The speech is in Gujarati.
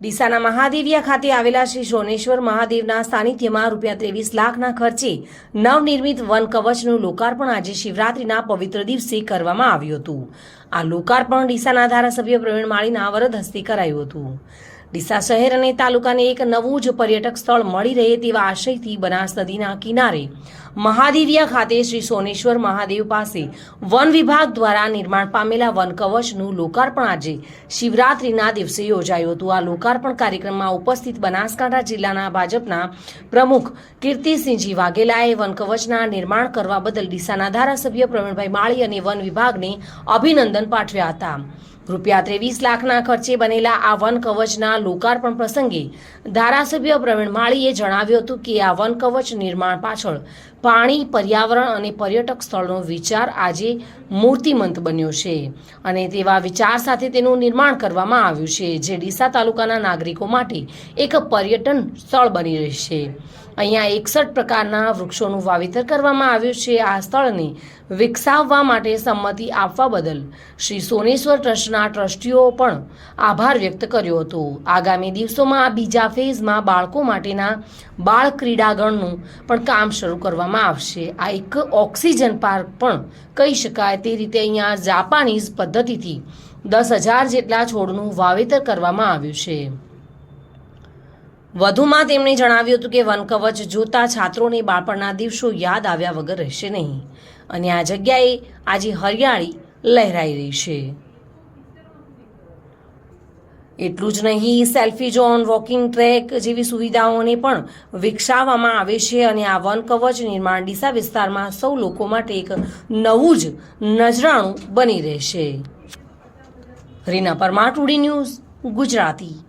ડીસાના મહાદેવિયા ખાતે આવેલા શ્રી સોનેશ્વર મહાદેવના સાનિધ્યમાં રૂપિયા ત્રેવીસ લાખના ખર્ચે નવનિર્મિત વન કવચનું લોકાર્પણ આજે શિવરાત્રીના પવિત્ર દિવસે કરવામાં આવ્યું હતું. આ લોકાર્પણ ડીસાના ધારાસભ્ય પ્રવીણ માળીના વરદ હસ્તે કરાયું હતું. ડીસા શહેર અને તાલુકાને એક નવું જ પર્યટક સ્થળ મળી રહે તેવા આશયથી બનાસ નદીના કિનારે મહાદેવિયા ખાતે શ્રી સોનેશ્વર મહાદેવ પાસે વન વિભાગ દ્વારા નિર્માણ પામેલા વન કવચનું લોકાર્પણ આજે શિવરાત્રીના દિવસે યોજાયું હતું. આ લોકાર્પણ કાર્યક્રમમાં ઉપસ્થિત બનાસકાંઠા જિલ્લાના ભાજપના પ્રમુખ કીર્તિસિંહજી વાઘેલાએ વન કવચના નિર્માણ કરવા બદલ ડીસાના ધારાસભ્ય પ્રવીણભાઈ માળી અને વન વિભાગને અભિનંદન પાઠવ્યા હતા. રૂપિયા ત્રેવીસ લાખના ખર્ચે બનેલા આ વન કવચના લોકાર્પણ પ્રસંગે ધારાસભ્ય પ્રવીણ માળીએ જણાવ્યું હતું કે આ વન કવચ નિર્માણ પાછળ પાણી, પર્યાવરણ અને પર્યટક સ્થળનો વિચાર આજે મૂર્તિમંત બન્યો છે. અને તેવા વિચાર સાથે તેનું નિર્માણ કરવામાં આવ્યું છે, જે ડીસા તાલુકાના નાગરિકો માટે એક પર્યટન સ્થળ બની રહેશે. અહીંયા એકસઠ પ્રકારના વૃક્ષોનું વાવેતર કરવામાં આવ્યું છે. આ સ્થળને વિકસાવવા માટે સંમતિ આપવા બદલ શ્રી સોનેશ્વર ટ્રસ્ટના ટ્રસ્ટીઓ પણ આભાર વ્યક્ત કર્યો હતો. આગામી દિવસોમાં આ બીજા ફેઝમાં બાળકો માટેના બાળ ક્રીડાગણનું પણ કામ શરૂ કરવામાં આવશે. આ એક ઓક્સિજન પાર્ક પણ કહી શકાય તે રીતે અહીંયા જાપાનીઝ પદ્ધતિથી દસ હજાર જેટલા છોડનું વાવેતર કરવામાં આવ્યું છે. વધુમાં તેમણે જણાવ્યું હતું કે વનકવચ જોતા છાત્રોને બાળપણના દિવસો યાદ આવ્યા વગર રહેશે નહીં. અને આ જગ્યાએ આજે હરિયાળી લહેરાઈ રહી છે. એટલું જ નહીં, સેલ્ફી ઝોન, વોકિંગ ટ્રેક જેવી સુવિધાઓને પણ વિકસાવવામાં આવે છે અને આ વન કવચ નિર્માણ ડીસા વિસ્તારમાં સૌ લોકો માટે એક નવું જ નજરાણું બની રહેશે. Reena Parmar, today news Gujarati.